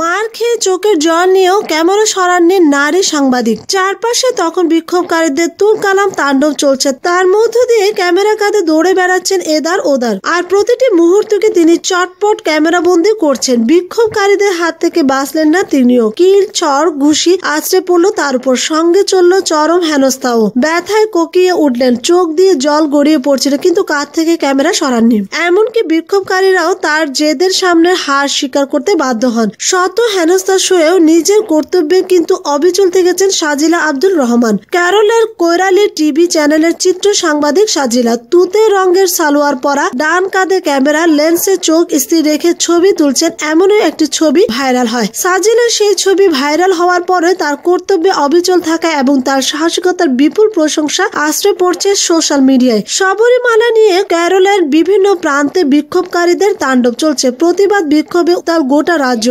মার খেয়ে চোখের জল নিয়েও ক্যামেরা সরাননি নারী সাংবাদিক। চারপাশে তখন বিক্ষোভকারীদের তুল কালাম তাণ্ডব চলছে। তার মধ্য দিয়ে ক্যামেরা কাঁধে দৌড়ে বেড়াচ্ছেন এদার ওদার। আর প্রতিটি মুহূর্তকে তিনি চটপট ক্যামেরা বন্দি করছেন। বিক্ষোভকারীদের হাত থেকে বাঁচলেন না তিনিও। কিল চর ঘুষি আছড়ে পড়ল তার উপর। সঙ্গে চলল চরম হেনস্থাও। ব্যথায় কোকিয়ে উঠলেন। চোখ দিয়ে জল গড়িয়ে পড়ছিল, কিন্তু কাঁধ থেকে ক্যামেরা সরাননি। এমনকি বিক্ষোভকারীরাও তার জেদের সামনে হার স্বীকার করতে বাধ্য হন। শত হেনস্থা সয়েও নিজের কর্তব্যে কিন্তু অবিচল থেকেছেন সাজিলা আব্দুল রহমান। ক্যারলের কৈরালি টিভি চ্যানেলের চিত্র সাংবাদিক সাজিলা, তুতে রঙের সালোয়ার পরা, ডান কাঁধে ক্যামেরা, লেন্সে চোখ স্থির রেখে ছবি তুলছেন এমনই একটি ছবি ভাইরাল হয়। সাজিলার সেই ছবি ভাইরাল হওয়ার পরে তার কর্তব্যে অবিচল থাকা এবং তার সাহসিকতার বিপুল প্রশংসা আশ্রয় পড়ছে সোশ্যাল মিডিয়ায়। শবরীমালা নিয়ে ক্যারলের বিভিন্ন প্রান্তে বিক্ষোভকারীদের তাণ্ডব চলছে। প্রতিবাদ বিক্ষোভে তার গোটা রাজ্য।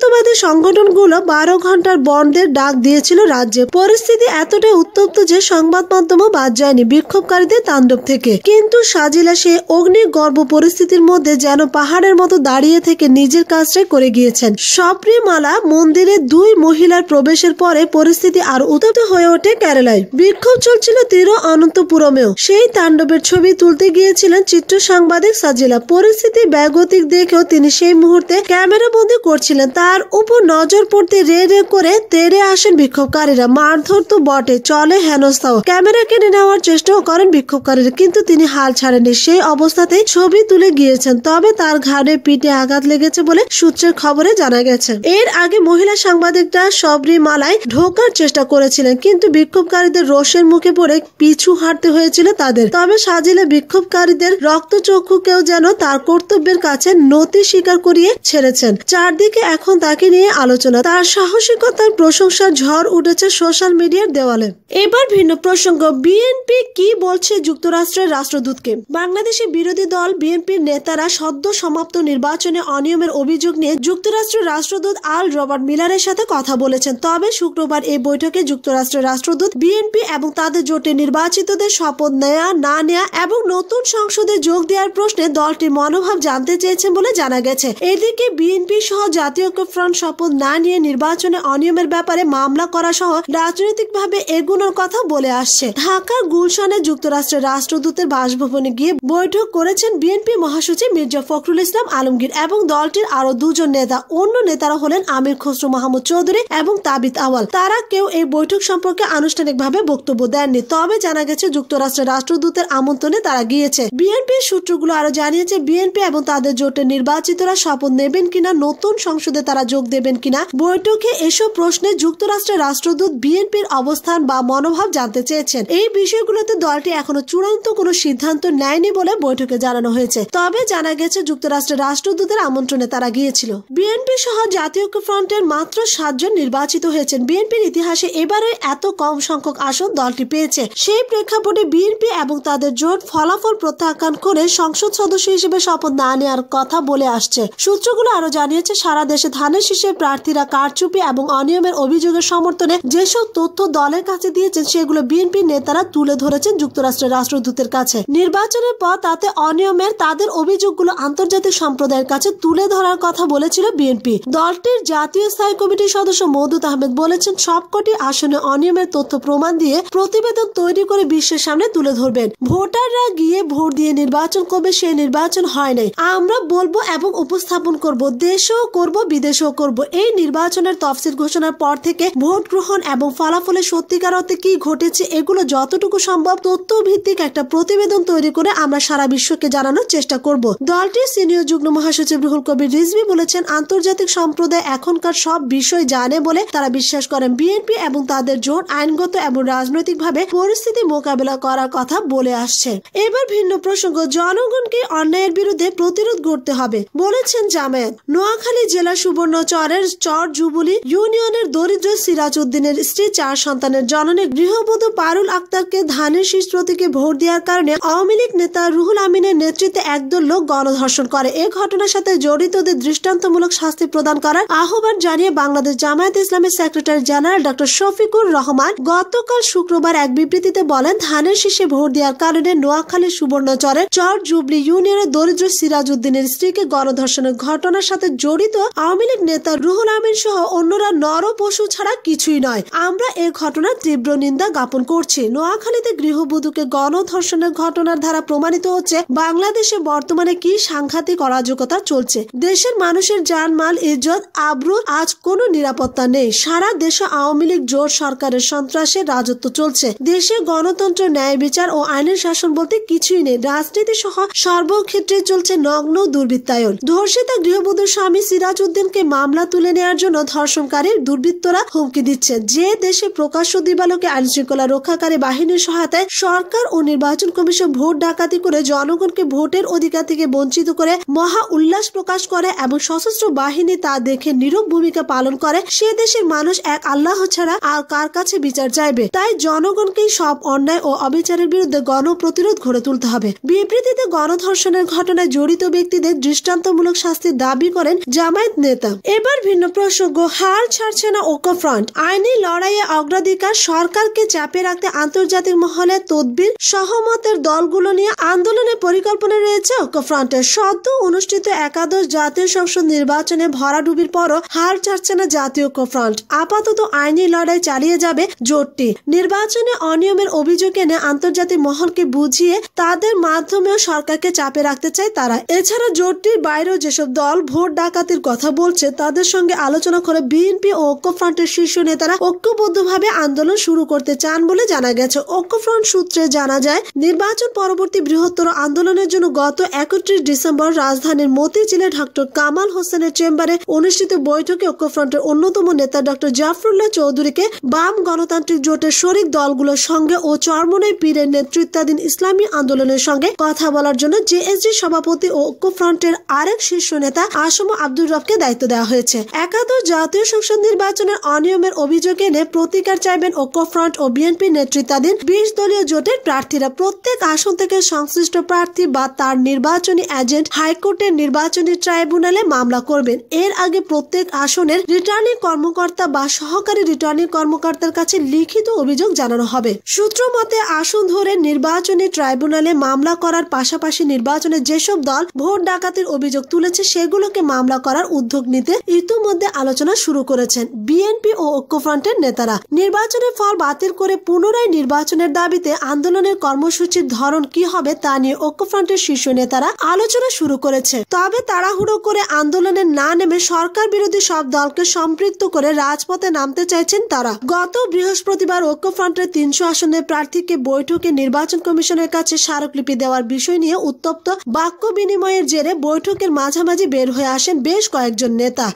হিন্দুত্ববাদী সংগঠনগুলো বারো ঘণ্টার বন্ধের ডাক দিয়েছিল রাজ্যে। পরিস্থিতি এতটাই উত্তপ্ত যে সংবাদ মাধ্যমও বাদ যায়নি বিক্ষোভকারীদের তাণ্ডব থেকে। কিন্তু সাজিলা সে অগ্নি গর্ভ পরিস্থিতির মধ্যে যেন পাহাড়ের মতো দাঁড়িয়ে থেকে নিজের কাজটাই করে গিয়েছেন। সপ্রিমালা মন্দিরে দুই মহিলার প্রবেশের পরে পরিস্থিতি আর উত্তপ্ত হয়ে ওঠে কেরালায়। বিক্ষোভ চলছিল তীর অনন্তপুরমেও। সেই তাণ্ডবের ছবি তুলতে গিয়েছিলেন চিত্র সাংবাদিক সাজিলা। পরিস্থিতি ব্যাগতিক দেখেও তিনি সেই মুহূর্তে ক্যামেরা বন্দি করছিলেন। তার উপর নজর পড়তে রে রে করে তেড়ে আসেন বিক্ষোভকারীরা। মারধর তো বটে, চলে হেনস্থাও। ক্যামেরা কেড়ে নেওয়ার চেষ্টাও করেন বিক্ষোভকারীরা, কিন্তু তিনি হাল ছাড়েননি। সেই অবস্থাতেই ছবি তুলে গিয়েছেন, তবে তার ঘাড়ে পিঠে আঘাত লেগেছে বলে সূত্রের খবরে জানা গেছে। এর আগে মহিলা সাংবাদিকরা সবরিমালায় ঢোকার চেষ্টা করেছিলেন, কিন্তু বিক্ষোভকারীদের রোষের মুখে পড়ে পিছু হাঁটতে হয়েছিল তাদের। তবে সাজিলে বিক্ষোভকারীদের রক্তচক্ষুকেও যেন তার কর্তব্যের কাছে নতি স্বীকার করিয়ে ছেড়েছেন। চারদিকে এখন তাকে নিয়ে আলোচনা, তার সাহসিকতার প্রশংসার ঝড় উঠেছে সোশ্যাল মিডিয়ার দেওয়ালে। এবার ভিন্ন প্রসঙ্গ বিএনপি কি বলছে যুক্তরাষ্ট্রের রাষ্ট্রদূতকে? বাংলাদেশে বিরোধী দল বিএনপির নেতারা সদ্য সমাপ্ত নির্বাচনে অনিয়মের অভিযোগ নিয়ে যুক্তরাষ্ট্রের রাষ্ট্রদূত আল রবার্ট মিলারের সাথে কথা বলেছেন। তবে শুক্রবার এই বৈঠকে যুক্তরাষ্ট্রের রাষ্ট্রদূত বিএনপি এবং তাদের জোটে নির্বাচিতদের শপথ নেয়া, না নেয়া এবং নতুন সংসদে যোগ দেওয়ার প্রশ্নে দলটির মনোভাব জানতে চেয়েছেন বলে জানা গেছে। এদিকে বিএনপি সহ জাতীয় ঐক্যফ্রন্ট শপথ না নিয়ে নির্বাচনে অনিয়মের ব্যাপারে মামলা করা সহ রাজনৈতিকভাবে এগুনোর কথা বলে আসছে। ঢাকার গুলশানে যুক্তরাষ্ট্রের রাষ্ট্রদূতের বাসভবনে গিয়ে বৈঠক করেছেন বিএনপি মহাসচিব মির্জা ফখরুল ইসলাম আলমগীর এবং দলটির আরও দুজন নেতা। অন্য নেতারা হলেন আমির খসরু মাহমুদ চৌধুরী এবং তাবিত আওয়াল তারা কেউ এই বৈঠক সম্পর্কে আনুষ্ঠানিকভাবে বক্তব্য দেননি, তবে জানা গেছে যুক্তরাষ্ট্রের রাষ্ট্রদূতের আমন্ত্রণে তারা গিয়েছে। বিএনপির সূত্রগুলো আরও জানিয়েছে, বিএনপি এবং তাদের জোটের নির্বাচিতরা শপথ নেবেন কিনা নতুন সংসদে তারা যোগ দেবেন কিনা? বৈঠকে এসব প্রশ্নে যুক্তরাষ্ট্রের রাষ্ট্রদূত বিএনপির অবস্থান বা মনোভাব জানতে চেয়েছেন। এই বিষয়গুলোতে দলটি এখনও চূড়ান্ত কোনো সিদ্ধান্ত নেয়নি বলে বৈঠকে জানানো হয়েছে। তবে জানা গেছে, যুক্তরাষ্ট্রের রাষ্ট্রদূতের আমন্ত্রণে তারা গিয়েছিল। বিএনপি সহ জাতীয় ফ্রন্টের মাত্র সাতজন নির্বাচিত হয়েছেন। বিএনপির ইতিহাসে এবারে এত কম সংখ্যক আসন দলটি পেয়েছে। সেই প্রেক্ষাপটে বিএনপি এবং তাদের জোট ফলাফল প্রত্যাখ্যান করে সংসদ সদস্য হিসেবে শপথ না নেওয়ার কথা বলে আসছে। সূত্রগুলো আরও জানিয়েছে, সারা দেশে ধানের শীষের প্রার্থীরা কারচুপি এবং অনিয়মের অভিযোগের সমর্থনে যেসব তথ্য দলের কাছে দিয়েছেন, সেগুলো বিএনপি নেতারা তুলে ধরেছেন যুক্তরাষ্ট্রের রাষ্ট্রদূতের কাছে। নির্বাচনের পর তাতে অনিয়মের, তাদের অভিযোগগুলো আন্তর্জাতিক সম্প্রদায়ের কাছে তুলে ধরার কথা বলেছিল বিএনপি। দলটির জাতীয় স্থায়ী কমিটির সদস্য মৌদুদ আহমেদ বলেছেন, সবকটি আসনে অনিয়মের তথ্য প্রমাণ দিয়ে প্রতিবেদন তৈরি করে বিশ্বের সামনে তুলে ধরবেন। ভোটাররা গিয়ে ভোট দিয়ে নির্বাচন করবে সেই নির্বাচন হয় নাই। আমরা বলব এবং উপস্থাপন করব, দেশেও করব বিদেশেও করব। এই নির্বাচনের তফসিল ঘোষণার পর থেকে ভোট গ্রহণ এবং ফলাফলে সত্যিকার অর্থে কি ঘটেছে, এগুলো যতটুকু সম্ভব তথ্য ভিত্তিক একটা প্রতিবেদন তৈরি করে আমরা সারা বিশ্বকে জানানোর চেষ্টা করব। দলটির সিনিয়র যুগ্ম মহাসচিব রুহুল কবির রিজভি বলেছেন, আন্তর্জাতিক সম্প্রদায় এখনকার সব বিষয় জানে বলে তারা বিশ্বাস করেন। বিএনপি এবং তাদের জোট আইনগত এবং রাজনৈতিকভাবে পরিস্থিতি মোকাবেলা করার কথা বলে আসছে। এবার ভিন্ন প্রসঙ্গ, জনগণকে অন্যায়ের বিরুদ্ধে প্রতিরোধ গড়তে হবে বলেছেন জামায়াত। নোয়াখালী জেলা সুবর্ণচরের চর যুবলী ইউনিয়নের দরিদ্র সিরাজ উদ্দিনের স্ত্রী, চার সন্তানের জননী গৃহবধূ পারুল আক্তারকে ধানের শীষ প্রতীকে ভোট দেওয়ার কারণে আওয়ামী লীগ নেতা রুহুল আমিনের নেতৃত্বে একদল লোক গণধর্ষণ করে। এ ঘটনার সাথে জড়িতদের দৃষ্টান্তমূলক শাস্তি প্রদান করার আহ্বান জানিয়ে বাংলাদেশ জামায়াত ইসলামের secretary general doctor Shafiqur Rahman গতকাল শুক্রবার এক বিবৃতিতে বলেন, ধানের শীষে ভোট দেওয়ার কারণে নোয়াখালী সুবর্ণচরের চর জুবলি ইউনিয়নের দরিদ্র সিরাজ উদ্দিনের স্ত্রীকে গণধর্ষণের ঘটনার সাথে জড়িত আওয়ামী লীগ নেতা রুহুল আমিন সহ অন্যরা নর পশু ছাড়া কিছুই নয়। আমরা এ ঘটনার তীব্র নিন্দা জ্ঞাপন করছি। নোয়াখালীতে গৃহবধূকে গণধর্ষণের ঘটনার ধারা প্রমাণিত হচ্ছে। বাংলাদেশে বর্তমানে কি সাংঘাতিক অরাজকতা চলছে? দেশের মানুষের জানমাল, ইজ্জত, আব্রু আজ কোনো নিরাপত্তা নেই। সারা দেশে আওয়ামী লীগ জোট সরকারের সন্ত্রাসের রাজত্ব চলছে। দেশে গণতন্ত্র, ন্যায় বিচার ও আইনের শাসন বলতে কিছুই নেই। রাজনীতি সহ সর্বক্ষেত্রে চলছে নগ্ন দুর্বৃত্তায়ন। ধর্ষিতা গৃহবধূর স্বামী সিরাজ উদ্দিনকে মামলা তুলে নেওয়ার জন্য ধর্ষণকারীর দুর্বৃত্তরা হুমকি দিচ্ছে যে দেশে প্রকাশ্য দিবালোকে আইন শৃঙ্খলা রক্ষাকারী বাহিনীর সহায়তায় সরকার ও নির্বাচন কমিশন ভোট ডাকাতি করে জনগণকে ভোটের অধিকার থেকে বঞ্চিত করে মহা উল্লাস প্রকাশ করে এবং সশস্ত্র বাহিনী তা দেখে নীরব ভূমিকা পালন করে, সে দেশের মানুষ এক আল্লাহ ছাড়া আর কার কাছে বিচার চাইবে? তাই জনগণকেই সব অন্যায় ও অবিচারের বিরুদ্ধে গণ প্রতিরোধ গড়ে তুলতে হবে। বিবৃতিতে গণধর্ষণের ঘটনায় জড়িত ব্যক্তিদের দৃষ্টান্তমূলক শাস্তির দাবি করেন জামায়াত নেতা। এবার ভিন্ন প্রসঙ্গ, হার ছাড়ছে না ঐক্য ফ্রন্ট আইনি লড়াইয়ে অগ্রাধিকার সরকারকে চাপে রাখতে আন্তর্জাতিক মহলে তদবির সহমতের দলগুলো নিয়ে আন্দোলনের পরিকল্পনা রয়েছে ঐক্য ফ্রন্টের সদ্য অনুষ্ঠিত একাদশ জাতীয় সংসদ নির্বাচনে ভরাডুবির পরও হার ছাড়ছে না জাতীয় ঐক্য ফ্রন্ট আপাতত আইনি লড়াই চালিয়ে যাবে জোটটি। নির্বাচনে অনিয়মের অভিযোগ এনে আন্তর্জাতিক মহলকে বুঝিয়ে তাদের মাধ্যমেও সরকারকে চাপে রাখতে চায় তারা। এছাড়া জোটটির বাইরেও যেসব দল ভোট ডাকাতির কথা বলছে, তাদের সঙ্গে আলোচনা করে বিএনপি ও ঐক্য ফ্রন্টের শীর্ষ নেতারা ঐক্যবদ্ধভাবে আন্দোলন শুরু করতে চান বলে জানা গেছে। ঐক্যফ্রন্ট সূত্রে জানা যায়, নির্বাচন পরবর্তী বৃহত্তর আন্দোলনের জন্য গত একত্রিশ ডিসেম্বর রাজধানীর মতিঝিলে ডক্টর কামাল হোসেনের চেম্বারে অনুষ্ঠিত বৈঠকে ঐক্যফ্রন্টের অন্যতম নেতা ডক্টর জাফরুল্লাহ চৌধুরীকে বাম গণতান্ত্রিক জোটের শরিক দলগুলোর সঙ্গে ও চরমনাই পীরের নেতৃত্বাধীন ইসলামী আন্দোলনের সঙ্গে কথা বলার জন্য জেএসজি সভাপতি ও ঐক্যফ্রন্টের আরেক শীর্ষ নেতা আসম আব্দুর রবকে দায়িত্ব দেওয়া হয়েছে। একাদশ জাতীয় সংসদ নির্বাচনের অনিয়মের অভিযোগ এনে প্রতিকার চাইবেন ঐক্যফ্রন্ট ও বিএনপি নেতৃত্বাধীন বিশ দলীয় জোটের প্রার্থীরা। প্রত্যেক আসন থেকে সংশ্লিষ্ট প্রার্থী বা তার নির্বাচনী এজেন্ট হাইকোর্টের নির্বাচনী ট্রাইব্যুনালে মামলা করবেন। এর আগে প্রত্যেক আসনের রিটার্নিং কর্মকর্তা বা সহকারী রিটার্নিং কর্মকর্তার কাছে লিখিত অভিযোগ জানানো হবে। সূত্র মতে, আসন ধরে নির্বাচনী ট্রাইব্যুনালে মামলা করার পাশাপাশি নির্বাচনে যেসব দল ভোট ডাকাতির অভিযোগ তুলেছে, সেগুলোকে মামলা করার উদ্যোগ নিতে ইতিমধ্যে আলোচনা শুরু করেছেন বিএনপি ও ঐক্যফ্রন্টের নেতারা। নির্বাচনের ফল বাতিল করে পুনরায় নির্বাচনের দাবিতে আন্দোলনের কর্মসূচির ধরন কি হবে তা নিয়ে ঐক্যফ্রন্টের শীর্ষ নেতারা আলোচনা শুরু করেছে। তবে তাড়াহুড়ো করে আন্দোলনে না নেমে সরকার বিরোধী সব দলকে সম্পৃক্ত করে রাজপথে নামতে চাইছেন তারা। গত বৃহস্পতিবার ঐক্যফ্রন্টের তিনশো আসনের প্রার্থীকে বৈঠকে নির্বাচন কমিশনের কাছে স্মারকলিপি দেওয়ার বিষয় নিয়ে উত্তপ্ত বাক্য বিনিময়ের জেরে বৈঠকের মাঝামাঝি বের হয়ে আসেন বেশ কয়েকজন নেতা